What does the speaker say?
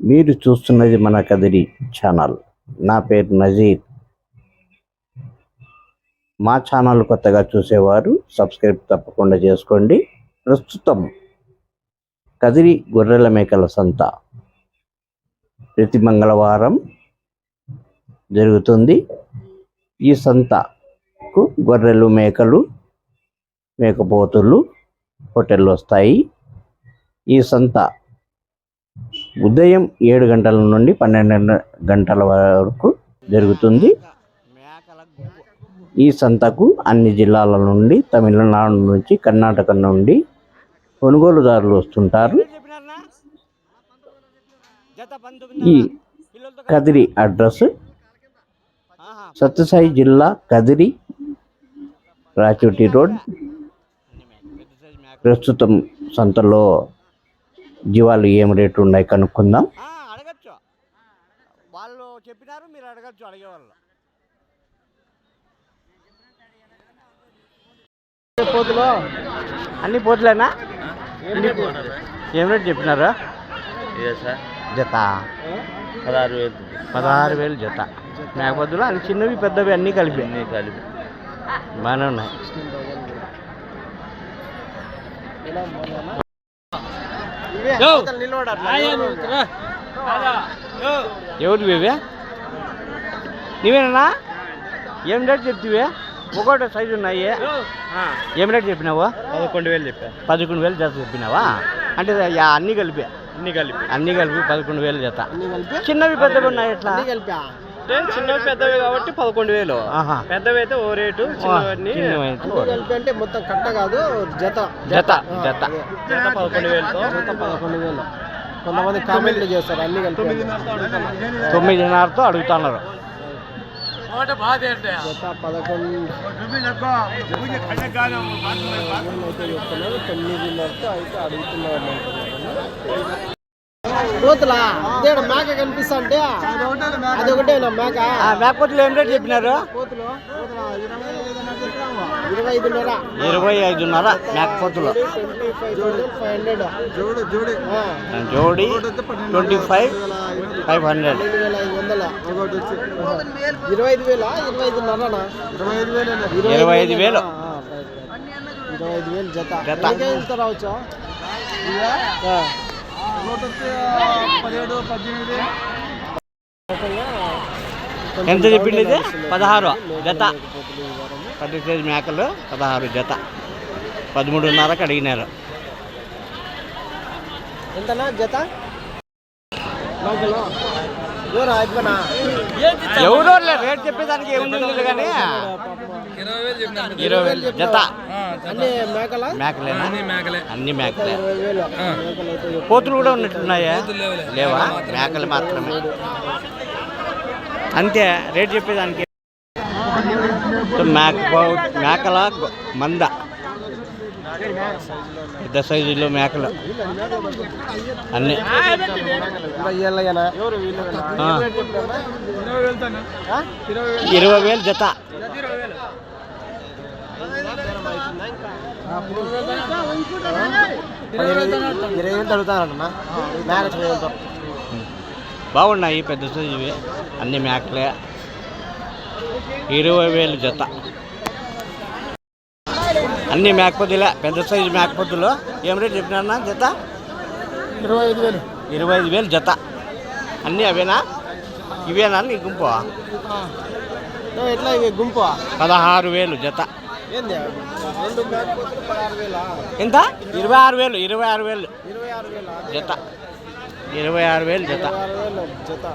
మీరు చూస్తున్నది మన కదిరి ఛానల్. నా పేరు నజీర్. మా ఛానల్ కొత్తగా చూసేవారు సబ్స్క్రైబ్ తప్పకుండా చేసుకోండి. ప్రస్తుతం కదిరి గొర్రెల మేకల సంత ప్రతి మంగళవారం జరుగుతుంది. ఈ సంతకు గొర్రెలు మేకలు మేకపోతులు హోటళ్ళు వస్తాయి. ఈ సంత ఉదయం ఏడు గంటల నుండి పన్నెండు గంటల వరకు జరుగుతుంది. ఈ సంతకు అన్ని జిల్లాల నుండి తమిళనాడు నుంచి కర్ణాటక నుండి కొనుగోలుదారులు వస్తుంటారు. ఈ కదిరి అడ్రస్ సత్యసాయి జిల్లా కదిరి రాచోటి రోడ్. ప్రస్తుతం సంతలో జీవాలు ఏం రేటు ఉన్నాయి కనుక్కుందాం. ఆ, అడగచ్చు. వాళ్ళు చెప్పినారు మీరు అడగచ్చు అడిగేవాళ్ళు. పోతులు? అన్ని పోతులేనా? ఏం రేటు చెప్పినారు? జత. పదహారు వేలు పదహారు వేలు జత. మేకపోతులు అన్ని చిన్నవి పెద్దవి అన్నీ కలిపి. అన్నీ కలిపి. బాగానే ఉన్నాయి. ఎవరు ఇవే? నీవేనా? ఏం రేట్ చెప్తివే? ఒకటి సైజు ఉన్నాయి. ఏం రేట్ చెప్పినావు? పదకొండు వేలు చెప్పా. పదకొండు వేలు జత చెప్పినావా? అంటే యా- అన్నీ కలిపి. అన్నీ కలిపి. అన్నీ కలిపి పదకొండు వేలు జత. చిన్నవి పెద్దవి ఉన్నాయి ఎట్లా? అంటే చిన్నవి పెద్దవి కాబట్టి పదకొండు వేలు. ఆహా. పెద్దవి అయితే ఓ రేటు చిన్నవన్నీ. అంటే మొత్తం కట్ట కాదు జత. జత జత. జత. పదకొండు వేలతో. జత పదకొండు వేలు. కొంతమంది కామెంట్లు చేస్తారు అన్ని కలిపి. తొమ్మిదిన్నరతో అడుగుతున్నారు. జత పదకొండు. తొమ్మిదిన్నరతో అయితే అడుగుతున్నారు. కోతులా ఇదేడ మేక కనిపిస్తా అంటే? అది ఒకటేనా మేక. ఆ మేకపోతులు ఏం రేట్ చెప్పినారు? ఇరవై ఐదున్నర ఇరవై ఐదున్నర మేకపోతులు జోడి ట్వంటీ ఫైవ్ ఫైవ్ హండ్రెడ్. ఇరవై ఐదు వేల? ఇరవై ఐదున్నరనా? ఇరవై ఐదు వేలు ఇరవై ఐదు వేలు. జత. జత. ఎంత రావచ్చు పదిహేడు పద్దెనిమిది. ఎంత చెప్పింది ఇది? పదహారు. జత. పెద్ద సైజు మేకలు పదహారు జత. పదమూడున్నరకు అడిగినారు. ఎంతనా? జత? ఎవరు రేట్ చెప్పేదానికి ఏముంది కానీ. ఇరవై వేలు జత. అన్ని మేకల? మేకలేనా? అన్ని మేకలే. కోతులు కూడా ఉన్నట్టున్నాయా? లేవా? మేకలు మాత్రమే. అంతే రేట్ చెప్పేదానికి. మేక మేకల మంద. పెద్ద సైజులో మేకలు. అన్నీ? ఇరవై వేలు జత. ఇరవై వేలు మేక బాగున్నాయి పెద్ద సైజువి. అన్ని మేకలే. ఇరవై వేలు జత. అన్ని మేకపోతులే పెద్ద సైజు మేకపోతులు. ఏం రేట్ చెప్పినా జత? ఇరవై ఐదు వేలు. ఇరవై ఐదు వేలు జత. అన్నీ అవేనా? ఇవేనా నీ గుంపు ఎట్లా ఇవి గుంపు పదహారు వేలు జత. ఎంత? ఇరవై ఆరు వేలు ఇరవై ఆరు వేలు. ఇరవై ఆరు వేలా? జత. ఇరవై ఆరు వేలు జత. జత.